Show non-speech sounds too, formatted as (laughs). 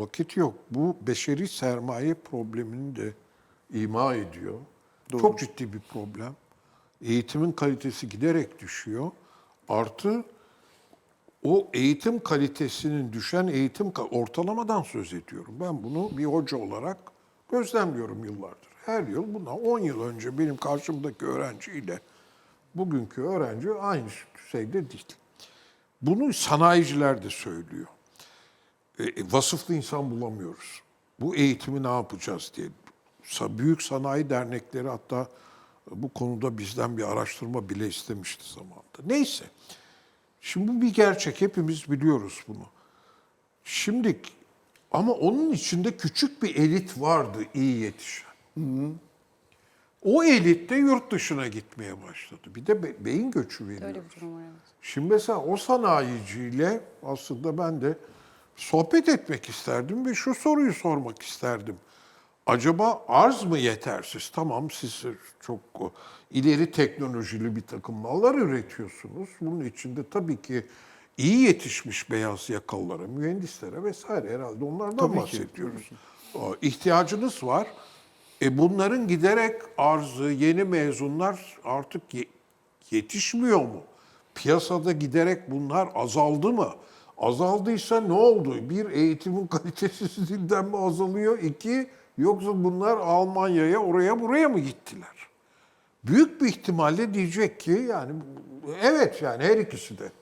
Vakit yok. Bu beşeri sermaye problemini de ima ediyor. Doğru. Çok ciddi bir problem. Eğitimin kalitesi giderek düşüyor. Artı o eğitim kalitesinin düşen eğitim ortalamadan söz ediyorum. Ben bunu bir hoca olarak gözlemliyorum yıllardır. Her yıl buna 10 yıl önce benim karşımdaki öğrenciyle bugünkü öğrenci aynı düzeyde değil. Bunu sanayiciler de söylüyor. E, vasıflı insan bulamıyoruz. Bu eğitimi ne yapacağız diye. Sa- Büyük sanayi dernekleri hatta bu konuda bizden bir araştırma bile istemişti zamanında. Neyse. Şimdi bu bir gerçek. Hepimiz biliyoruz bunu. Şimdi ama onun içinde küçük bir elit vardı iyi yetişen. O elit de yurt dışına gitmeye başladı. Bir de be- beyin göçü veriyor. Öyle bir durum var evet. Şimdi mesela o sanayiciyle aslında ben de sohbet etmek isterdim ve şu soruyu sormak isterdim. Acaba arz mı yetersiz? Tamam siz çok ileri teknolojili bir takım mallar üretiyorsunuz. Bunun içinde tabii ki iyi yetişmiş beyaz yakalılara, mühendislere vesaire herhalde onlardan Tabii ki, bahsediyoruz. O, İhtiyacınız var. E bunların giderek arzı, yeni mezunlar artık ye- yetişmiyor mu? Piyasada giderek bunlar azaldı mı? Azaldıysa ne oldu? Bir, eğitimin (laughs) kalitesizliğinden mi azalıyor? İki, yoksa bunlar Almanya'ya, oraya buraya mı gittiler? Büyük bir ihtimalle diyecek ki yani evet yani her ikisi de.